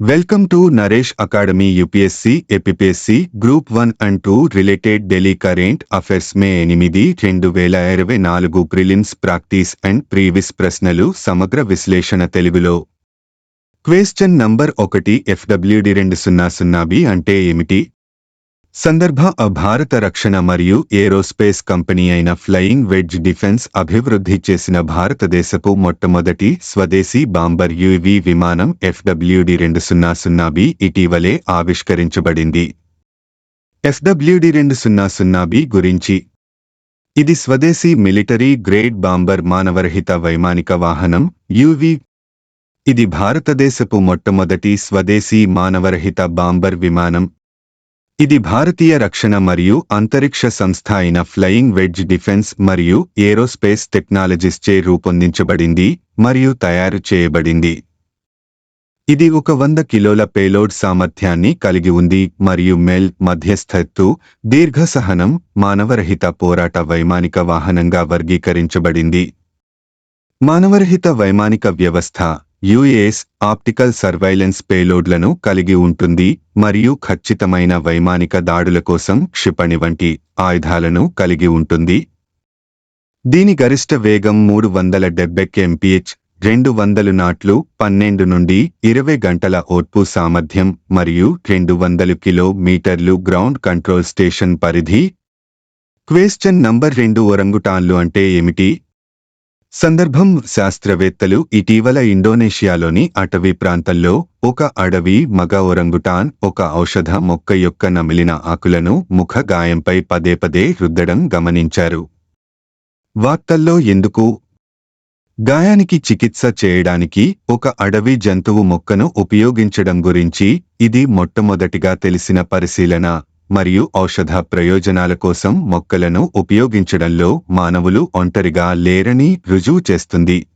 Welcome to Naresh academy UPSC APPSC group one and two related Delhi current affairs May ఎనిమిది రెండు వేల ఇరవై నాలుగు ప్రిలిమ్స్ ప్రాక్టీస్ అండ్ ప్రీవిస్ ప్రశ్నలు సమగ్ర విశ్లేషణ తెలుగులో. క్వేశ్చన్ నంబర్ ఒకటి ఎఫ్డబ్ల్యూడి రెండు సున్నా సున్నా బి అంటే ఏమిటి? సందర్భ భారత రక్షణ మరియు ఏరోస్పేస్ కంపెనీ అయిన ఫ్లయింగ్ వెడ్జ్ డిఫెన్స్ అభివృద్ధి చేసిన భారతదేశపు మొట్టమొదటి స్వదేశీ బాంబర్ యువి విమానం ఎఫ్డబ్ల్యూడి రెండు సున్నా సున్నా బి ఇటీవలే ఆవిష్కరించబడింది. ఎఫ్డబ్ల్యూడి రెండు సున్నా సున్నా బి గురించి. ఇది స్వదేశీ మిలిటరీ గ్రేడ్ బాంబర్ మానవరహిత వైమానిక వాహనం యువి ఇది భారతదేశపు మొట్టమొదటి స్వదేశీ మానవరహిత బాంబర్ విమానం. ఇది భారతీయ రక్షణ మరియు అంతరిక్ష సంస్థ అయిన ఫ్లయింగ్ వెడ్జ్ డిఫెన్స్ మరియు ఏరోస్పేస్ టెక్నాలజీస్చే రూపొందించబడింది మరియు తయారు చేయబడింది. ఇది ఒక వంద కిలోల పేలోడ్ సామర్థ్యాన్ని కలిగి ఉంది మరియు మెల్ మధ్యస్థత్తు దీర్ఘసహనం మానవరహిత పోరాట వైమానిక వాహనంగా వర్గీకరించబడింది. మానవరహిత వైమానిక వ్యవస్థ యుఎస్ ఆప్టికల్ సర్వైలెన్స్ పేలోడ్లను కలిగి ఉంటుంది మరియు ఖచ్చితమైన వైమానిక దాడుల కోసం క్షిపణి వంటి ఆయుధాలను కలిగి ఉంటుంది. దీని గరిష్ట వేగం మూడు వందల డెబ్బై ఎంపీహెచ్ రెండు వందలు నాట్లు పన్నెండు నుండి ఇరవై గంటల ఓర్పు సామర్థ్యం మరియు రెండు వందలు కిలోమీటర్లు గ్రౌండ్ కంట్రోల్ స్టేషన్ పరిధి. క్వేశ్చన్ నంబర్ రెండు ఒరంగుటాన్లు అంటే ఏమిటి? సందర్భం శాస్త్రవేత్తలు ఇటీవల ఇండోనేషియాలోని అటవీ ప్రాంతంలో ఒక అడవి మగ ఒరంగుటాన్ ఒక ఔషధ మొక్క యొక్క నమిలిన ఆకులను ముఖ గాయంపై పదే పదే రుద్దడం గమనించారు. వార్తల్లో ఎందుకు? గాయానికి చికిత్స చేయడానికి ఒక అడవి జంతువు మొక్కను ఉపయోగించడం గురించి ఇది మొట్టమొదటిగా తెలిసిన పరిశీలన. మరియు ఔషధ ప్రయోజనాల కోసం మొక్కలను ఉపయోగించడంలో మానవులు ఒంటరిగా లేరని రుజువు చేస్తుంది.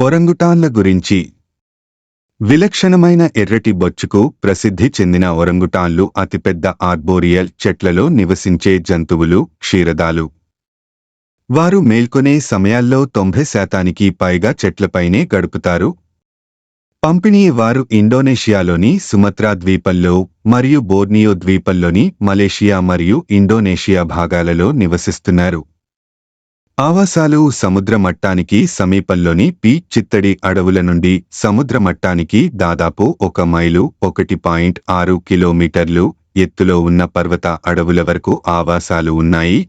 ఒరంగుటాన్ల గురించి. విలక్షణమైన ఎర్రటి బొచ్చుకు ప్రసిద్ధి చెందిన ఒరంగుటాన్లు అతిపెద్ద ఆర్బోరియల్ చెట్లలో నివసించే జంతువులు క్షీరదాలు. వారు మేల్కొనే సమయాల్లో తొంభై శాతానికి పైగా చెట్లపైనే గడుపుతారు. పంపిణీ వారు ఇండోనేషియాలోని సుమత్రా ద్వీపంలో మరియు బోర్నియో ద్వీపంలోని మలేషియా మరియు ఇండోనేషియా భాగాలలో నివసిస్తున్నారు. ఆవాసాలు సముద్ర మట్టానికి సమీపంలోని పీ చిత్తడి అడవుల నుండి సముద్ర మట్టానికి దాదాపు ఒక మైలు ఒకటి పాయింట్ ఆరు కిలోమీటర్లు ఎత్తులో ఉన్న పర్వత అడవుల వరకు ఆవాసాలు ఉన్నాయి.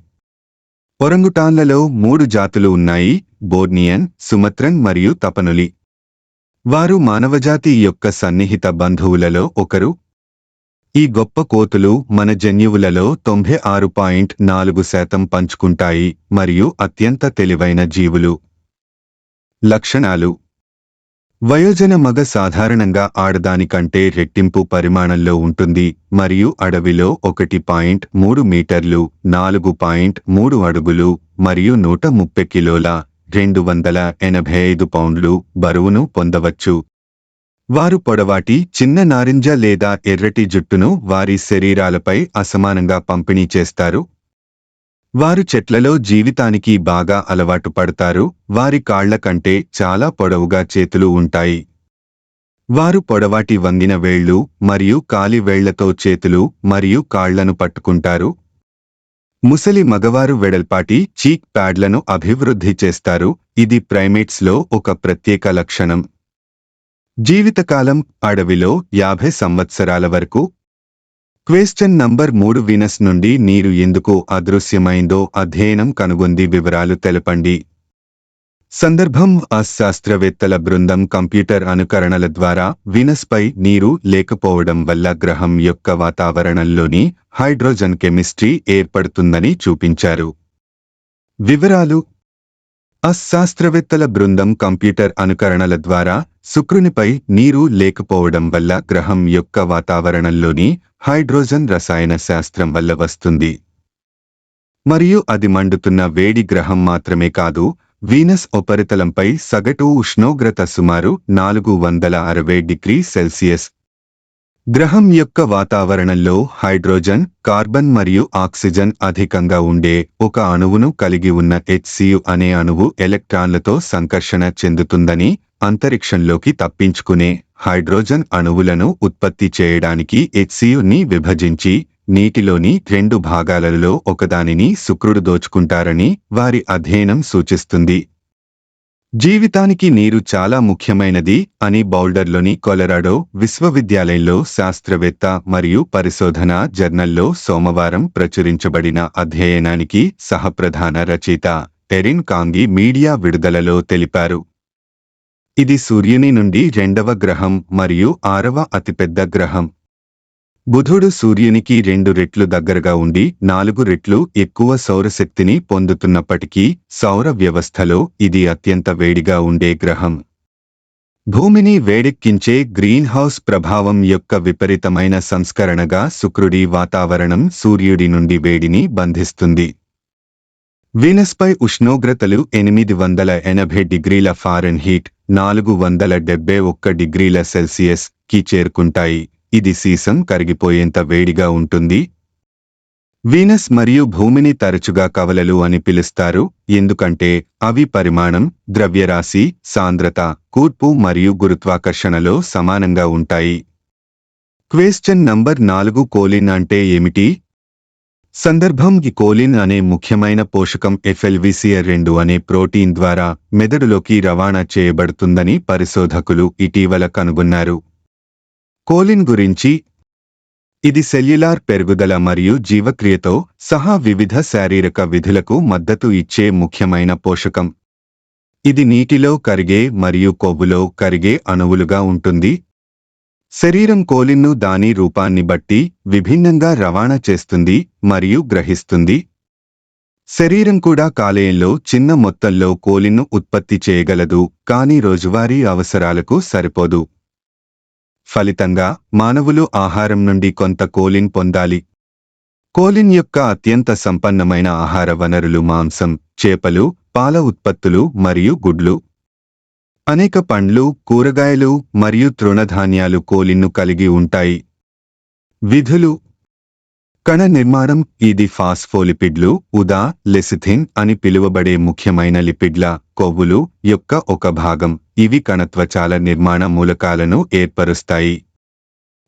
ఒరంగుటాన్లలో మూడు జాతులు ఉన్నాయి. బోర్నియన్ సుమత్రన్ మరియు తపనులి. వారు మానవజాతి యొక్క సన్నిహిత బంధువులలో ఒకరు. ఈ గొప్ప కోతులు మన జన్యువులలో తొంభై ఆరు పాయింట్ నాలుగు శాతం పంచుకుంటాయి మరియు అత్యంత తెలివైన జీవులు. లక్షణాలు. వయోజన మగ సాధారణంగా ఆడదానికంటే రెట్టింపు పరిమాణంలో ఉంటుంది మరియు అడవిలో ఒకటి పాయింట్ మూడు మీటర్లు నాలుగు పాయింట్ మూడు అడుగులు మరియు నూట ముప్పై కిలోల రెండు వందల ఎనభై ఐదు పౌండ్లు బరువును పొందవచ్చు. వారు పొడవాటి చిన్న నారింజ లేదా ఎర్రటి జుట్టును వారి శరీరాలపై అసమానంగా పంపిణీ చేస్తారు. వారు చెట్లలో జీవితానికి బాగా అలవాటు పడతారు. వారి కాళ్ళ కంటే చాలా పొడవుగా చేతులు ఉంటాయి. వారు పొడవాటి వంగిన వేళ్ళు మరియు కాలి వేళ్ళతో చేతులు మరియు కాళ్ళను పట్టుకుంటారు. ముసలి మగవారు వెడల్పాటి చీక్ ప్యాడ్లను అభివృద్ధి చేస్తారు. ఇది ప్రైమేట్స్లో ఒక ప్రత్యేక లక్షణం. జీవితకాలం అడవిలో యాభై సంవత్సరాల వరకు. క్వేశ్చన్ నంబర్ మూడు వీనస్ నుండి నీరు ఎందుకు అదృశ్యమైందో అధ్యయనం కనుగొంది వివరాలు తెలపండి. సందర్భం ఆ శాస్త్రవేత్తల బృందం కంప్యూటర్ అనుకరణల ద్వారా వీనస్పై నీరు లేకపోవడం వల్ల గ్రహం యొక్క వాతావరణంలోని హైడ్రోజన్ కెమిస్ట్రీ ఏర్పడుతుందని చూపించారు. వివరాలు. ఆ శాస్త్రవేత్తల బృందం కంప్యూటర్ అనుకరణల ద్వారా శుక్రునిపై నీరు లేకపోవడం వల్ల గ్రహం యొక్క వాతావరణంలోని హైడ్రోజన్ రసాయన శాస్త్రం వల్ల వస్తుంది. మరియు అది మండుతున్న వేడి గ్రహం మాత్రమే కాదు వీనస్ ఉపరితలంపై సగటు ఉష్ణోగ్రత సుమారు నాలుగు వందల అరవై డిగ్రీ సెల్సియస్. గ్రహం యొక్క వాతావరణంలో హైడ్రోజన్ కార్బన్ మరియు ఆక్సిజన్ అధికంగా ఉండే ఒక అణువును కలిగి ఉన్న హెచ్సియు అనే అణువు ఎలక్ట్రాన్లతో సంకర్షణ చెందుతుందని అంతరిక్షంలోకి తప్పించుకునే హైడ్రోజన్ అణువులను ఉత్పత్తి చేయడానికి హెచ్సియుని విభజించి నీటిలోని రెండు భాగాలలో ఒకదానిని శుక్రుడు దోచుకుంటారని వారి అధ్యయనం సూచిస్తుంది. జీవితానికి నీరు చాలా ముఖ్యమైనది అని బౌల్డర్లోని కొలరాడో విశ్వవిద్యాలయంలో శాస్త్రవేత్త మరియు పరిశోధన జర్నల్లో సోమవారం ప్రచురించబడిన అధ్యయనానికి సహప్రధాన రచయిత టెరిన్ కాంగి మీడియా విడుదలలో తెలిపారు. ఇది సూర్యుని నుండి రెండవ గ్రహం మరియు ఆరవ అతిపెద్ద గ్రహం. బుధుడు సూర్యునికి రెండు రెట్లు దగ్గరగా ఉండి నాలుగు రెట్లు ఎక్కువ సౌరశక్తిని పొందుతున్నప్పటికీ సౌర వ్యవస్థలో ఇది అత్యంత వేడిగా ఉండే గ్రహం. భూమిని వేడెక్కించే గ్రీన్ హౌస్ ప్రభావం యొక్క విపరీతమైన సంస్కరణగా శుక్రుడి వాతావరణం సూర్యుడి నుండి వేడిని బంధిస్తుంది. వీనస్పై ఉష్ణోగ్రతలు ఎనిమిది వందల ఎనభై డిగ్రీల ఫారెన్హీట్ నాలుగు వందల డెబ్బై ఒక్క డిగ్రీల సెల్సియస్కి చేరుకుంటాయి. ఇది సీసం కరిగిపోయేంత వేడిగా ఉంటుంది. వీనస్ మరియు భూమిని తరచుగా కవలలు అని పిలుస్తారు ఎందుకంటే అవి పరిమాణం ద్రవ్యరాశి సాంద్రత కూర్పు మరియు గురుత్వాకర్షణలో సమానంగా ఉంటాయి. క్వేశ్చన్ నంబర్ నాలుగు కోలిన్ అంటే ఏమిటి? సందర్భం ఈ కోలిన్ అనే ముఖ్యమైన పోషకం ఎఫ్ఎల్విసిఆర్ రెండు అనే ప్రోటీన్ ద్వారా మెదడులోకి రవాణా చేయబడుతుందని పరిశోధకులు ఇటీవల కనుగొన్నారు. కోలిన్ గురించి. ఇది సెల్యులార్ పెరుగుదల మరియు జీవక్రియతో సహా వివిధ శారీరక విధులకు మద్దతు ఇచ్చే ముఖ్యమైన పోషకం. ఇది నీటిలో కరిగే మరియు కొవ్వులో కరిగే అణువులుగా ఉంటుంది. శరీరం కోలిన్ను దాని రూపాన్ని బట్టి విభిన్నంగా రవాణా చేస్తుంది మరియు గ్రహిస్తుంది. శరీరం కూడా కాలేయంలో చిన్న మొత్తంలో కోలిన్ను ఉత్పత్తి చేయగలదు కానీ రోజువారీ అవసరాలకు సరిపోదు. ఫలితంగా మానవులు ఆహారం నుండి కొంత కోలిన్ పొందాలి. కోలిన్ యొక్క అత్యంత సంపన్నమైన ఆహార వనరులు మాంసం చేపలు పాల ఉత్పత్తులు మరియు గుడ్లు. అనేక పండ్లు కూరగాయలు మరియు తృణధాన్యాలు కోలిన్ను కలిగి ఉంటాయి. విధులు కణ నిర్మాణం ఇది ఫాస్ఫోలిపిడ్లు ఉదా లెసిథిన్ అని పిలువబడే ముఖ్యమైన లిపిడ్ల కొవ్వులు యొక్క ఒక భాగం. ఇవి కణత్వచాల నిర్మాణ మూలకాలను ఏర్పరుస్తాయి.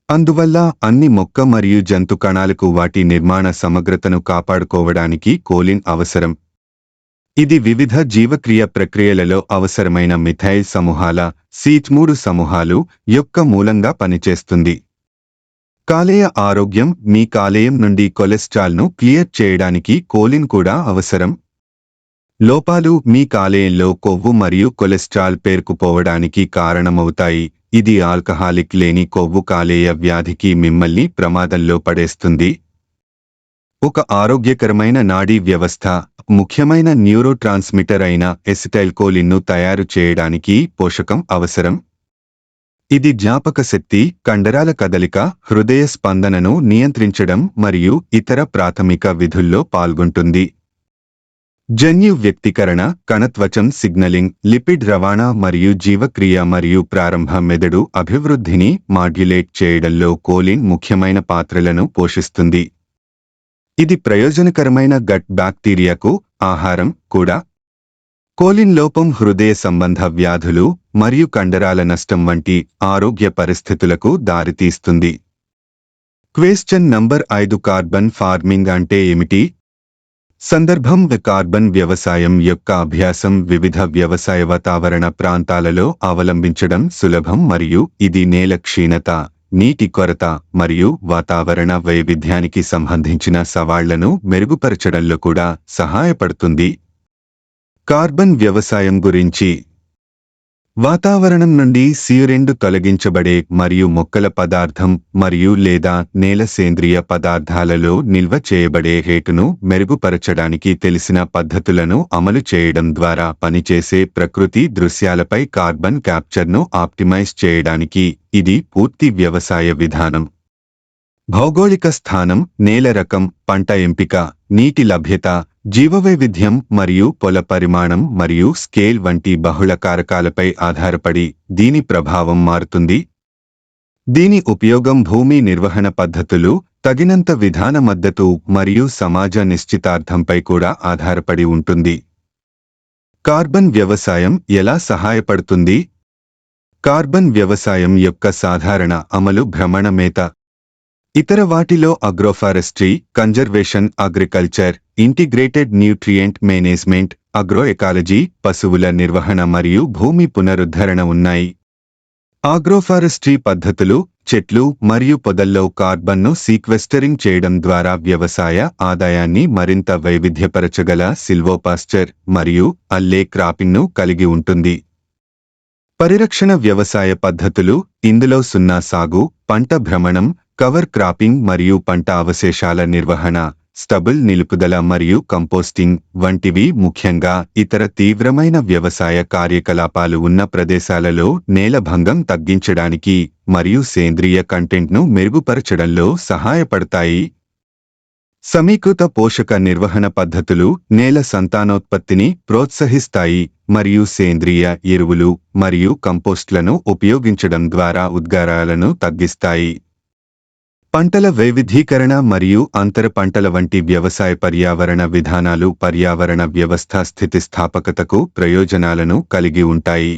అందువల్ల అన్ని మొక్క మరియు జంతు కణాలకు వాటి నిర్మాణ సమగ్రతను కాపాడుకోవడానికి కోలిన్ అవసరం. ఇది వివిధ జీవక్రియ ప్రక్రియలలో అవసరమైన మిథైల్ సమూహాల సీచ్ మూడు సమూహాలు యొక్క మూలంగా పనిచేస్తుంది. కాలేయ ఆరోగ్యం మీ కాలేయం నుండి కొలెస్ట్రాల్ను క్లియర్ చేయడానికి కోలిన్ కూడా అవసరం. లోపాలు మీ కాలేయంలో కొవ్వు మరియు కొలెస్ట్రాల్ పేరుకుపోవడానికి కారణమవుతాయి. ఇది ఆల్కహాలిక్ లేని కొవ్వు కాలేయ వ్యాధికి మిమ్మల్ని ప్రమాదంలో పడేస్తుంది. ఒక ఆరోగ్యకరమైన నాడీ వ్యవస్థ ముఖ్యమైన న్యూరోట్రాన్స్మిటర్ అయిన ఎసిటైల్కోలిన్ను తయారు చేయడానికి పోషకం అవసరం. ఇది జ్ఞాపక శక్తి కండరాల కదలిక హృదయ స్పందనను నియంత్రించడం మరియు ఇతర ప్రాథమిక విధుల్లో పాల్గొంటుంది. జన్యు వ్యక్తీకరణ కణత్వచం సిగ్నలింగ్ లిపిడ్ రవాణా మరియు జీవక్రియ మరియు ప్రారంభ మెదడు అభివృద్ధిని మాడ్యులేట్ చేయడంలో కోలిన్ ముఖ్యమైన పాత్రలను పోషిస్తుంది. ఇది ప్రయోజనకరమైన గట్ బ్యాక్టీరియాకు ఆహారం కూడా కోలిన్ లోపం హృదయ సంబంధ వ్యాధులు మరియు కండరాల నష్టం వంటి ఆరోగ్య పరిస్థితులకు దారితీస్తుంది. క్వేశ్చన్ నంబర్ ఐదు కార్బన్ ఫార్మింగ్ అంటే ఏమిటి? సందర్భం కార్బన్ వ్యవసాయం యొక్క అభ్యాసం వివిధ వ్యవసాయ వాతావరణ ప్రాంతాలలో అవలంబించడం సులభం మరియు ఇది నేల క్షీణత నీటి కొరత మరియు వాతావరణ వైవిధ్యానికి సంబంధించిన సవాళ్ళను మెరుగుపరచడంలో కూడా సహాయపడుతుంది. కార్బన్ వ్యవసాయం గురించి. వాతావరణం నుండి సీరెండు తొలగించబడే మరియు మొక్కల పదార్థం మరియు లేదా నేల సేంద్రియ పదార్థాలలో నిల్వ చేయబడే హేటును మెరుగుపరచడానికి తెలిసిన పద్ధతులను అమలు చేయడం ద్వారా పనిచేసే ప్రకృతి దృశ్యాలపై కార్బన్ క్యాప్చర్ను ఆప్టిమైజ్ చేయడానికి ఇది పూర్తి వ్యవసాయ విధానం. భౌగోళిక స్థానం నేల రకం పంట ఎంపిక నీటి లభ్యత జీవవైవిధ్యం మరియు పొల పరిమాణం మరియు స్కేల్ వంటి బహుళ కారకాలపై ఆధారపడి దీని ప్రభావం మారుతుంది. దీని ఉపయోగం భూమి నిర్వహణ పద్ధతులు తగినంత విధాన మద్దతు మరియు సమాజ నిశ్చితార్థంపై కూడా ఆధారపడి ఉంటుంది. కార్బన్ వ్యవసాయం ఎలా సహాయపడుతుంది? కార్బన్ వ్యవసాయం యొక్క సాధారణ అమలు భ్రమణమేత ఇతర వాటిలో agroforestry conservation agriculture integrated nutrient management agroecology పశువుల నిర్వహణ మరియు భూమి పునరుద్ధరణ ఉన్నాయి. ఆగ్రోఫారెస్ట్రీ పద్ధతులు చెట్లు మరియు పొదల్లో కార్బన్ను సీక్వెస్టరింగ్ చేయడం ద్వారా వ్యవసాయ ఆదాయాన్ని మరింత వైవిధ్యపరచగల సిల్వోపాస్చర్ మరియు అల్లే క్రాపింగ్ను కలిగి ఉంటుంది. పరిరక్షణ వ్యవసాయ పద్ధతులు ఇందులో సున్నా సాగు పంట భ్రమణం కవర్ క్రాపింగ్ మరియు పంట అవశేషాల నిర్వహణ స్టబుల్ నిలుపుదల మరియు కంపోస్టింగ్ వంటివి ముఖ్యంగా ఇతర తీవ్రమైన వ్యవసాయ కార్యకలాపాలు ఉన్న ప్రదేశాలలో నేలభంగం తగ్గించడానికి మరియు సేంద్రియ కంటెంట్ను మెరుగుపరచడంలో సహాయపడతాయి. సమీకృత పోషక నిర్వహణ పద్ధతులు నేల సంతానోత్పత్తిని ప్రోత్సహిస్తాయి మరియు సేంద్రియ ఎరువులు మరియు కంపోస్ట్లను ఉపయోగించడం ద్వారా ఉద్గారాలను తగ్గిస్తాయి. పంటల వైవిధీకరణ మరియు అంతర పంటల వంటి వ్యవసాయ పర్యావరణ విధానాలు పర్యావరణ వ్యవస్థ స్థితిస్థాపకతకు ప్రయోజనాలను కలిగి ఉంటాయి.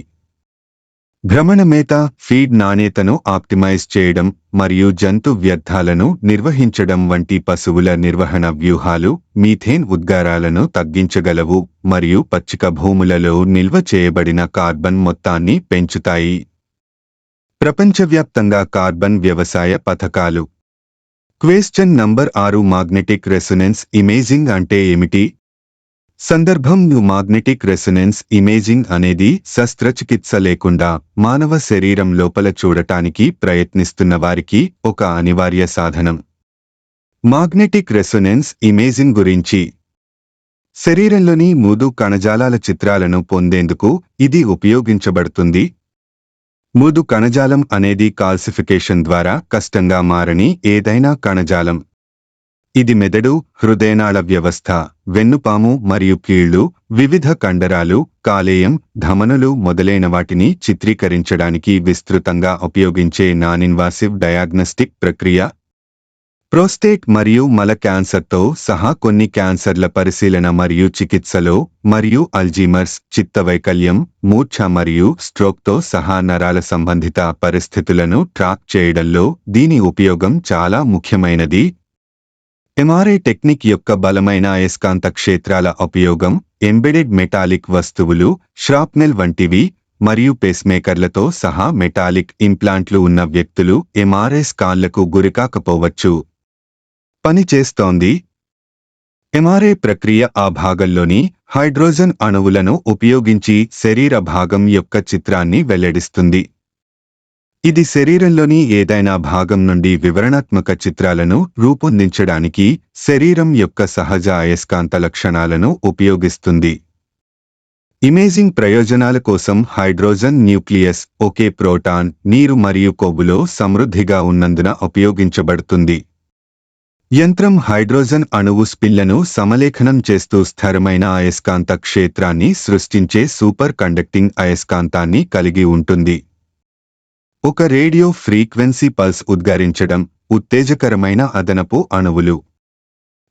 భ్రమణమేత ఫీడ్ నాణ్యతను ఆప్టిమైజ్ చేయడం మరియు జంతు వ్యర్థాలను నిర్వహించడం వంటి పశువుల నిర్వహణ వ్యూహాలు మీథేన్ ఉద్గారాలను తగ్గించగలవు మరియు పచ్చిక భూములలో నిల్వ చేయబడిన కార్బన్ మొత్తాన్ని పెంచుతాయి. ప్రపంచవ్యాప్తంగా కార్బన్ వ్యవసాయ పథకాలు క్వేశ్చన్ నంబర్ ఆరు మాగ్నెటిక్ రెసొనెన్స్ ఇమేజింగ్ అంటే ఏమిటి? సందర్భం మాగ్నెటిక్ రెసొనెన్స్ ఇమేజింగ్ అనేది శస్త్రచికిత్స లేకుండా మానవ శరీరం లోపల చూడటానికి ప్రయత్నిస్తున్న వారికి ఒక అనివార్య సాధనం. మాగ్నెటిక్ రెసొనెన్స్ ఇమేజింగ్ గురించి. శరీరంలోని మూదు కణజాలాల చిత్రాలను పొందేందుకు ఇది ఉపయోగించబడుతుంది. ముదు కణజాలం అనేది కాల్సిఫికేషన్ ద్వారా కష్టంగా మారని ఏదైనా కణజాలం. ఇది మెదడు హృదయనాళ వ్యవస్థ వెన్నుపాము మరియు కీళ్ళు వివిధ కండరాలు కాలేయం ధమనులు మొదలైన వాటిని చిత్రీకరించడానికి విస్తృతంగా ఉపయోగించే నాన్-ఇన్వాసివ్ డయాగ్నస్టిక్ ప్రక్రియ ప్రోస్టేట్ మరియు మల క్యాన్సర్తో సహా కొన్ని క్యాన్సర్ల పరిశీలన మరియు చికిత్సలో మరియు అల్జీమర్స్ చిత్తవైకల్యం మూర్ఛ మరియు స్ట్రోక్తో సహా నరాల సంబంధిత పరిస్థితులను ట్రాక్ చేయడంలో దీని ఉపయోగం చాలా ముఖ్యమైనది. ఎంఆర్ఐ టెక్నిక్ యొక్క బలమైన అయస్కాంత క్షేత్రాల ఉపయోగం ఎంబెడెడ్ మెటాలిక్ వస్తువులు ష్రాప్నెల్ వంటివి మరియు పేస్మేకర్లతో సహా మెటాలిక్ ఇంప్లాంట్లు ఉన్న వ్యక్తులు ఎంఆర్ఐ స్కాన్లకు గురికాకపోవచ్చు. పని చేస్తోంది. ప్రక్రియ ఆ భాగంలోని హైడ్రోజన్ అణువులను ఉపయోగించి శరీర భాగం యొక్క చిత్రాన్ని వెల్లడిస్తుంది. ఇది శరీరంలోని ఏదైనా భాగం నుండి వివరణాత్మక చిత్రాలను రూపొందించడానికి శరీరం యొక్క సహజ అయస్కాంత లక్షణాలను ఉపయోగిస్తుంది. ఇమేజింగ్ ప్రయోజనాల కోసం హైడ్రోజన్ న్యూక్లియస్ ఒకే ప్రోటాన్ నీరు మరియు కొవ్వులో సమృద్ధిగా ఉన్నందున ఉపయోగించబడుతుంది. యంత్రం హైడ్రోజన్ అణువు స్పిన్లను సమలేఖనం చేస్తూ స్థిరమైన అయస్కాంత క్షేత్రాన్ని సృష్టించే సూపర్ కండక్టింగ్ అయస్కాంతాన్ని కలిగి ఉంటుంది. ఒక రేడియో ఫ్రీక్వెన్సీ పల్స్ ఉద్గారించడం ఉత్తేజకరమైన అదనపు అణువులు.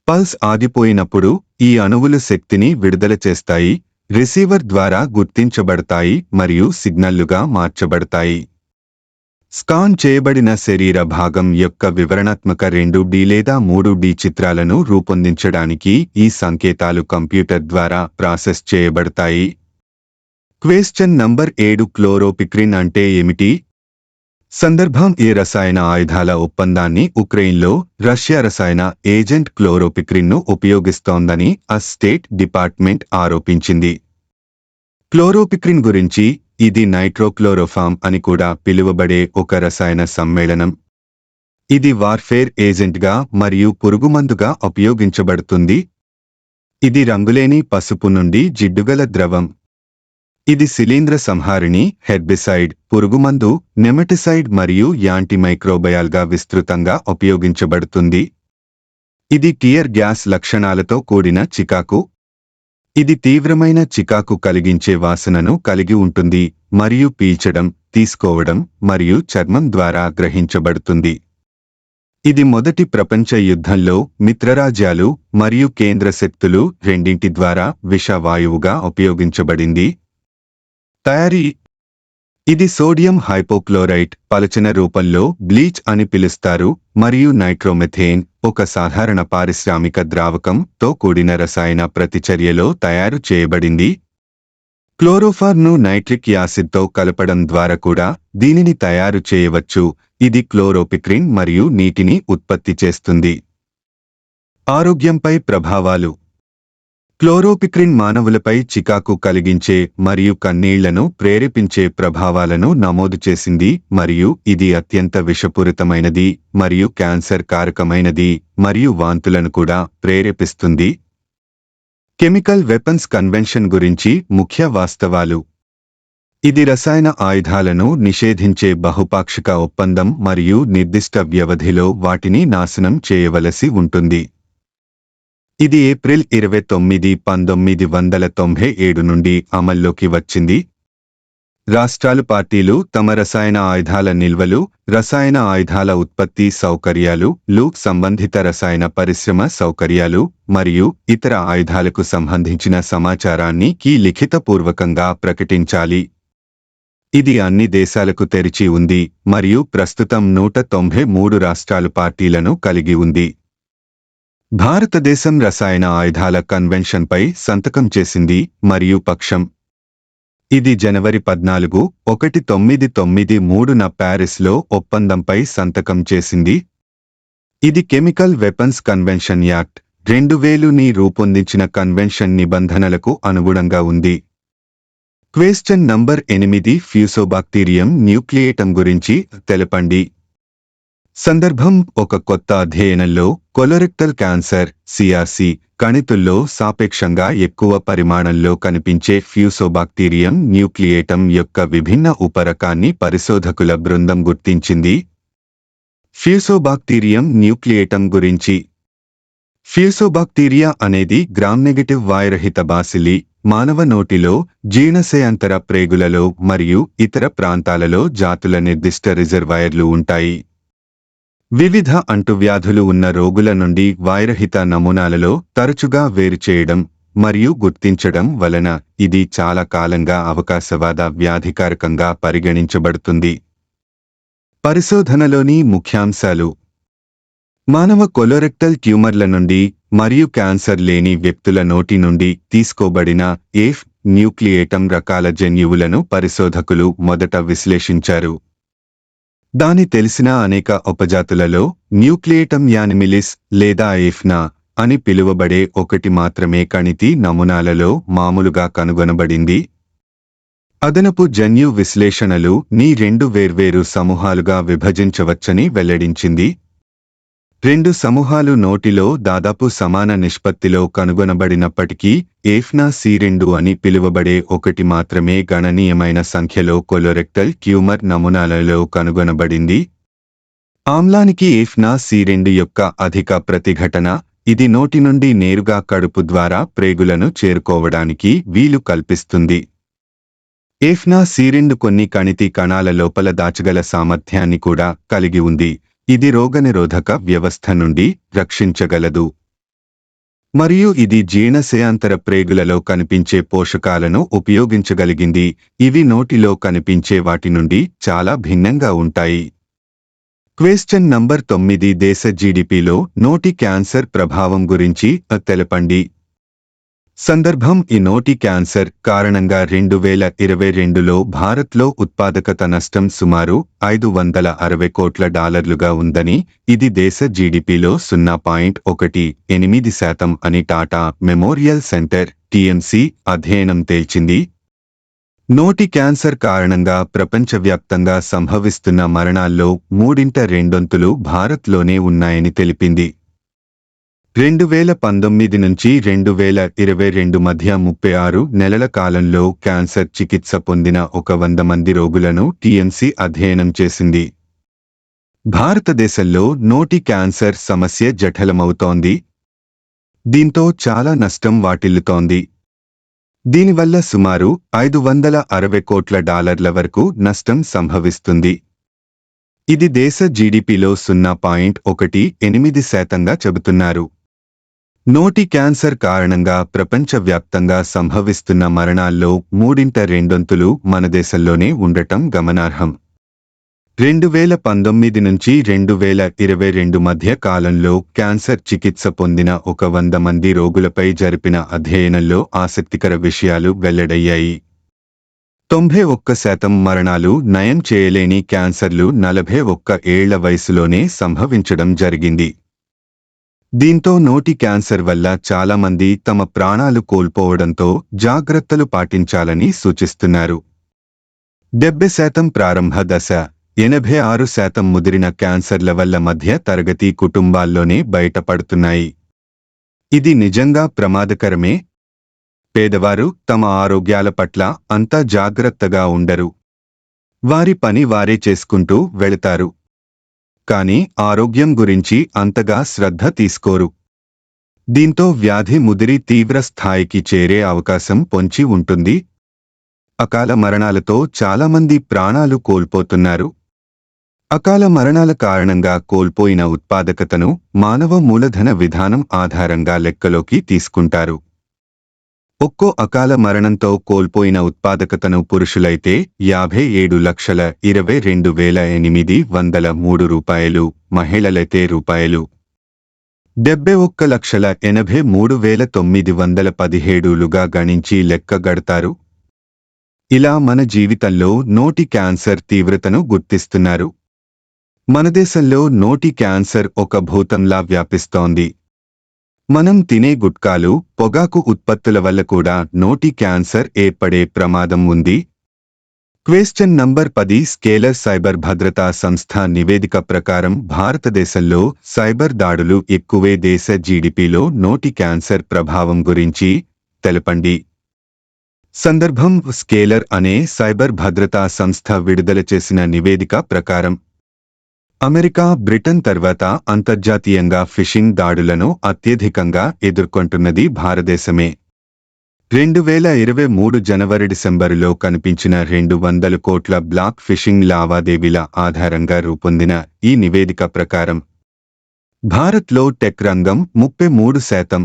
పల్స్ ఆగిపోయినప్పుడు ఈ అణువులు శక్తిని విడుదల చేస్తాయి రిసీవర్ ద్వారా గుర్తించబడతాయి మరియు సిగ్నల్లుగా మార్చబడతాయి. స్కాన్ చేయబడిన శరీర భాగం యొక్క వివరణాత్మక రెండు డి లేదా మూడు డి చిత్రాలను రూపొందించడానికి ఈ సంకేతాలు కంప్యూటర్ ద్వారా ప్రాసెస్ చేయబడతాయి. క్వేశ్చన్ నంబర్ ఏడు క్లోరోపిక్రిన్ అంటే ఏమిటి? సందర్భం ఈ రసాయన ఆయుధాల ఒప్పందాన్ని ఉక్రెయిన్లో రష్యా రసాయన ఏజెంట్ క్లోరోపిక్రిన్ను ఉపయోగిస్తోందని అ స్టేట్ డిపార్ట్మెంట్ ఆరోపించింది. క్లోరోపిక్రిన్ గురించి ఇది నైట్రోక్లోరోఫామ్ అని కూడా పిలువబడే ఒక రసాయన సమ్మేళనం. ఇది వార్ఫేర్ ఏజెంట్గా మరియు పురుగుమందుగా ఉపయోగించబడుతుంది. ఇది రంగులేని పసుపు నుండి జిడ్డుగల ద్రవం. ఇది శిలీంద్ర సంహారిణి హెర్బిసైడ్ పురుగుమందు నెమటిసైడ్ మరియు యాంటీమైక్రోబయాల్గా విస్తృతంగా ఉపయోగించబడుతుంది. ఇది టియర్ గ్యాస్ లక్షణాలతో కూడిన చికాకు. ఇది తీవ్రమైన చికాకు కలిగించే వాసనను కలిగి ఉంటుంది మరియు పీల్చడం తీసుకోవడం మరియు చర్మం ద్వారా గ్రహించబడుతుంది. ఇది మొదటి ప్రపంచ యుద్ధంలో మిత్రరాజ్యాలు మరియు కేంద్ర శక్తులు రెండింటి ద్వారా విషవాయువుగా ఉపయోగించబడింది. తయారీ ఇది సోడియం హైపోక్లోరైట్ పలచన రూపంలో బ్లీచ్ అని పిలుస్తారు మరియు నైట్రోమెథేన్ ఒక సాధారణ పారిశ్రామిక ద్రావకం తో కూడిన రసాయన ప్రతిచర్యలో తయారు చేయబడింది. క్లోరోఫార్ను నైట్రిక్ యాసిడ్తో కలపడం ద్వారా కూడా దీనిని తయారు చేయవచ్చు. ఇది క్లోరోపిక్రిన్ మరియు నీటిని ఉత్పత్తి చేస్తుంది. ఆరోగ్యంపై ప్రభావాలు. క్లోరోపిక్రిన్ మానవులపై చికాకు కలిగించే మరియు కన్నీళ్ళను ప్రేరేపించే ప్రభావాలను నమోదు చేసింది మరియు ఇది అత్యంత విషపూరితమైనది మరియు క్యాన్సర్ కారకమైనది మరియు వాంతులను కూడా ప్రేరేపిస్తుంది. కెమికల్ వెపన్స్ కన్వెన్షన్ గురించి ముఖ్య వాస్తవాలు. ఇది రసాయన ఆయుధాలను నిషేధించే బహుపాక్షిక ఒప్పందం మరియు నిర్దిష్ట వ్యవధిలో వాటిని నాశనం చేయవలసి ఉంటుంది. ఇది ఏప్రిల్ ఇరవై తొమ్మిది పంతొమ్మిది వందల తొంభై ఏడు నుండి అమల్లోకి వచ్చింది. రాష్ట్రాలు పార్టీలు తమ రసాయన ఆయుధాల నిల్వలు రసాయన ఆయుధాల ఉత్పత్తి సౌకర్యాలు లు సంబంధిత రసాయన పరిశ్రమ సౌకర్యాలు మరియు ఇతర ఆయుధాలకు సంబంధించిన సమాచారాన్ని కీ లిఖితపూర్వకంగా ప్రకటించాలి. ఇది అన్ని దేశాలకు తెరిచి ఉంది మరియు ప్రస్తుతం నూట తొంభై మూడు రాష్ట్రాలు పార్టీలను కలిగి ఉంది. భారతదేశం రసాయన ఆయుధాల కన్వెన్షన్పై సంతకం చేసింది మరియు పక్షం. ఇది జనవరి పద్నాలుగు ఒకటి తొమ్మిది తొమ్మిది మూడున ప్యారిస్లో ఒప్పందంపై సంతకం చేసింది. ఇది కెమికల్ వెపన్స్ కన్వెన్షన్ యాక్ట్ రెండు వేలుని రూపొందించిన కన్వెన్షన్ నిబంధనలకు అనుగుణంగా ఉంది. క్వేశ్చన్ నంబర్ ఎనిమిది ఫ్యూసోబాక్టీరియం న్యూక్లియేటం గురించి తెలపండి. సందర్భం ఒక కొత్త అధ్యయనంలో కొలరెక్టల్ క్యాన్సర్ సిఆర్సి కణితుల్లో సాపేక్షంగా ఎక్కువ పరిమాణంలో కనిపించే ఫ్యూసోబాక్టీరియం న్యూక్లియేటం యొక్క విభిన్న ఉపరకాన్ని పరిశోధకుల బృందం గుర్తించింది. ఫ్యూసోబాక్టీరియం న్యూక్లియేటం గురించి. ఫ్యూసోబాక్టీరియా అనేది గ్రామ్ నెగటివ్ వాయురహిత బాసిలి మానవ నోటిలో జీర్ణశయాంతర ప్రేగులలో మరియు ఇతర ప్రాంతాలలో జాతుల నిర్దిష్ట రిజర్వాయర్లు ఉంటాయి. వివిధ అంటువ్యాధులు ఉన్న రోగుల నుండి వాయరహిత నమూనాలలో తరచుగా వేరుచేయడం మరియు గుర్తించడం వలన ఇది చాలా కాలంగా అవకాశవాద వ్యాధికారకంగా పరిగణించబడుతుంది. పరిశోధనలోని ముఖ్యాంశాలు. మానవ కొలోరెక్టల్ ట్యూమర్ల నుండి మరియు క్యాన్సర్ లేని వ్యక్తుల నోటి నుండి తీసుకోబడిన ఏఫ్ న్యూక్లియేటం రకాల జన్యువులను పరిశోధకులు మొదట విశ్లేషించారు. దాని తెలిసిన అనేక ఉపజాతులలో న్యూక్లియేటం యానిమిలిస్ లేదా ఎఫ్నా అని పిలువబడే ఒకటి మాత్రమే కణితి నమూనాలలో మామూలుగా కనుగొనబడింది. అదనపు జన్యు విశ్లేషణలు నీ రెండు వేర్వేరు సమూహాలుగా విభజించవచ్చని వెల్లడించింది. రెండు సమూహాలు నోటిలో దాదాపు సమాన నిష్పత్తిలో కనుగొనబడినప్పటికీ ఏఫ్నా సి రెండు అని పిలువబడే ఒకటి మాత్రమే గణనీయమైన సంఖ్యలో కొలోరెక్టల్ ట్యూమర్ నమూనాలలో కనుగొనబడింది. ఆమ్లానికి ఏఫ్నా సి రెండు యొక్క అధిక ప్రతిఘటన ఇది నోటి నుండి నేరుగా కడుపు ద్వారా ప్రేగులను చేరుకోవడానికి వీలు కల్పిస్తుంది. ఏఫ్నా సిరెండు కొన్ని కణితి కణాల లోపల దాచగల సామర్థ్యాన్ని కూడా కలిగి ఉంది. ఇది రోగనిరోధక వ్యవస్థ నుండి రక్షించగలదు. మరియు ఇది జీర్ణశయాంతర ప్రేగులలో కనిపించే పోషకాలను ఉపయోగించగలిగింది. ఇవి నోటిలో కనిపించే వాటి నుండి చాలా భిన్నంగా ఉంటాయి. క్వేశ్చన్ నంబర్ తొమ్మిది దేశ జీడిపిలో నోటి క్యాన్సర్ ప్రభావం గురించి తెలపండి. సందర్భం ఈ నోటి క్యాన్సర్ కారణంగా రెండు వేల ఇరవై రెండులో భారత్లో ఉత్పాదకత నష్టం సుమారు ఐదు వందల అరవై కోట్ల డాలర్లుగా ఉందని ఇది దేశ జీడిపిలో సున్నా పాయింట్ ఒకటి ఎనిమిది శాతం అని టాటా మెమోరియల్ సెంటర్ టీఎంసీ అధ్యయనం తేల్చింది. నోటి క్యాన్సర్ కారణంగా ప్రపంచవ్యాప్తంగా సంభవిస్తున్న మరణాల్లో మూడింట రెండొంతులు భారత్లోనే ఉన్నాయని తెలిపింది. రెండు వేల పంతొమ్మిది నుంచి రెండు వేల ఇరవై రెండు మధ్య ముప్పై ఆరు నెలల కాలంలో క్యాన్సర్ చికిత్స పొందిన ఒక వంద మంది రోగులను టీఎంసీ అధ్యయనం చేసింది. భారతదేశంలో నోటి క్యాన్సర్ సమస్య జఠలమవుతోంది. దీంతో చాలా నష్టం వాటిల్లుతోంది. దీనివల్ల సుమారు ఐదు వందల అరవై కోట్ల డాలర్ల వరకు నష్టం సంభవిస్తుంది. ఇది దేశ జీడిపిలో సున్నా పాయింట్ ఒకటి ఎనిమిది శాతంగా చెబుతున్నారు. నోటి క్యాన్సర్ కారణంగా ప్రపంచవ్యాప్తంగా సంభవిస్తున్న మరణాల్లో మూడింట రెండొంతులు మన దేశంలోనే ఉండటం గమనార్హం. రెండు వేల పంతొమ్మిది నుంచి రెండు వేల ఇరవై రెండు మధ్య కాలంలో క్యాన్సర్ చికిత్స పొందిన ఒక వంద మంది రోగులపై జరిపిన అధ్యయనంలో ఆసక్తికర విషయాలు వెల్లడయ్యాయి. తొంభై ఒక్క శాతం మరణాలు నయం చేయలేని క్యాన్సర్లు నలభై ఒక్క ఏళ్ళ వయసులోనే సంభవించడం జరిగింది. దీంతో నోటి క్యాన్సర్ వల్ల చాలా మంది తమ ప్రాణాలు కోల్పోవడంతో జాగ్రత్తలు పాటించాలని సూచిస్తున్నారు. డెబ్బై శాతం ప్రారంభ దశ ఎనభై ఆరు శాతం ముదిరిన క్యాన్సర్ల వల్ల మధ్య తరగతి కుటుంబాల్లోనే బయటపడుతున్నాయి. ఇది నిజంగా ప్రమాదకరమే? పేదవారు తమ ఆరోగ్యాల పట్ల అంత జాగ్రత్తగా ఉండరు. వారి పని వారే చేసుకుంటూ వెళతారు. కాని ఆరోగ్యం గురించి అంతగా శ్రద్ధ తీసుకోరు. దీంతో వ్యాధి ముదిరి తీవ్ర స్థాయికి చేరే అవకాశం పొంచి ఉంటుంది. అకాల మరణాలతో చాలామంది ప్రాణాలు కోల్పోతున్నారు. అకాల మరణాల కారణంగా కోల్పోయిన ఉత్పాదకతను మానవ మూలధన విధానం ఆధారంగా లెక్కలోకి తీసుకుంటారు. ఒక్కో అకాల మరణంతో కోల్పోయిన ఉత్పాదకతను పురుషులైతే యాభై ఏడు లక్షల ఇరవై రెండు వేల ఎనిమిది వందల మూడు రూపాయలు మహిళలైతే రూపాయలు. డెబ్బై ఒక్క లక్షల ఎనభై మూడు వేల తొమ్మిది వందల పదిహేడులుగా గణించి లెక్కగడతారు ఇలా మన జీవితంలో నోటి క్యాన్సర్ తీవ్రతను గుర్తిస్తున్నారు. మన దేశంలో నోటి క్యాన్సర్ ఒక భూతంలా వ్యాపిస్తోంది. మనం తినే గుట్కాలు పొగాకు ఉత్పత్తుల వల్ల కూడా నోటి క్యాన్సర్ ఏర్పడే ప్రమాదం ఉంది. క్వేశ్చన్ నంబర్ పది స్కేలర్ సైబర్ భద్రతా సంస్థ నివేదిక ప్రకారం భారతదేశంలో సైబర్ దాడులు ఎక్కువే దేశ జీడిపిలో నోటి క్యాన్సర్ ప్రభావం గురించి తెలపండి. సందర్భం స్కేలర్ అనే సైబర్ భద్రతా సంస్థ విడుదల చేసిన నివేదిక ప్రకారం అమెరికా బ్రిటన్ తర్వాత అంతర్జాతీయంగా ఫిషింగ్ దాడులను అత్యధికంగా ఎదుర్కొంటున్నది భారతదేశమే. రెండు వేల ఇరవై మూడు జనవరి డిసెంబరులో కనిపించిన రెండు వందల కోట్ల బ్లాక్ ఫిషింగ్ లావాదేవీల ఆధారంగా రూపొందిన ఈ నివేదిక ప్రకారం భారత్లో టెక్ రంగం ముప్పై మూడు శాతం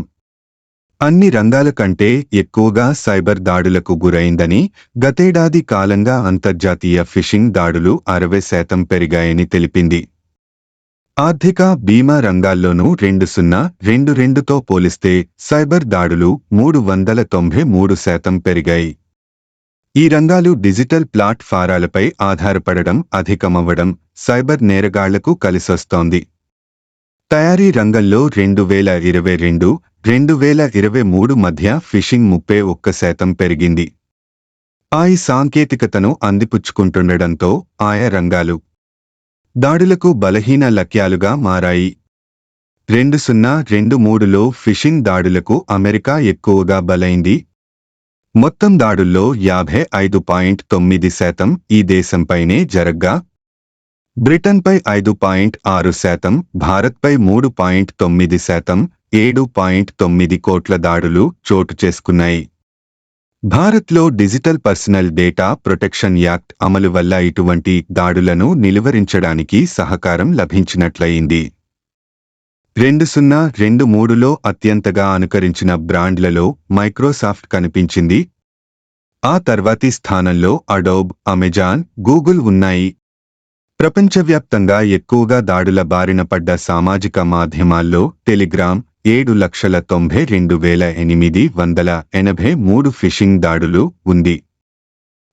అన్ని రంగాల కంటే ఎక్కువగా సైబర్ దాడులకు గురైందని గతేడాది కాలంగా అంతర్జాతీయ ఫిషింగ్ దాడులు అరవై శాతం పెరిగాయని తెలిపింది. ఆర్థిక బీమా రంగాల్లోనూ రెండు సున్నా రెండు రెండుతో పోలిస్తే సైబర్ దాడులు మూడు వందల తొంభై మూడు శాతం పెరిగాయి. ఈ రంగాలు డిజిటల్ ప్లాట్ఫారాలపై ఆధారపడడం అధికమవ్వడం సైబర్ నేరగాళ్ళకు కలిసొస్తోంది. తయారీ రంగంలో రెండు వేల ఇరవై రెండు రెండు వేల ఇరవై మూడు మధ్య ఫిషింగ్ ముప్పై ఒక్క శాతం పెరిగింది. ఆ సాంకేతికతను అందిపుచ్చుకుంటుండడంతో ఆయా రంగాలు దాడులకు బలహీన లక్ష్యాలుగా మారాయి. రెండు సున్నా రెండు మూడులో ఫిషింగ్ దాడులకు అమెరికా ఎక్కువగా బలైంది. మొత్తం దాడుల్లో యాభై ఐదు పాయింట్ తొమ్మిది శాతం ఈ దేశంపైనే జరగ్గా బ్రిటన్పై ఐదు పాయింట్ ఆరు శాతం భారత్పై మూడు పాయింట్ తొమ్మిది శాతం ఏడు పాయింట్ తొమ్మిది కోట్ల దాడులు చోటు చేసుకున్నాయి. భారత్లో digital personal data protection act అమలు వల్ల ఇటువంటి దాడులను నిలువరించడానికి సహకారం లభించినట్లయింది. రెండు సున్నా రెండు మూడులో అత్యంతగా అనుకరించిన బ్రాండ్లలో మైక్రోసాఫ్ట్ కనిపించింది. ఆ తర్వాతి స్థానంలో అడోబ్ అమెజాన్ గూగుల్ ఉన్నాయి. ప్రపంచవ్యాప్తంగా ఎక్కువగా దాడుల బారిన పడ్డ సామాజిక మాధ్యమాల్లో టెలిగ్రామ్ ఏడు లక్షల తొంభై రెండు వేల ఎనిమిది వందల ఎనభై మూడు ఫిషింగ్ దాడులు ఉంది.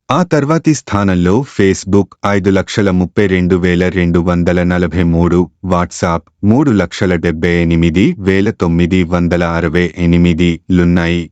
ఆ తర్వాతి స్థానంలో ఫేస్బుక్ ఐదు లక్షల ముప్పై రెండు వేల రెండు వందల నలభై మూడు వాట్సాప్ మూడు లక్షల డెబ్బై ఎనిమిది వేల తొమ్మిది వందల అరవై ఎనిమిది లున్నాయి.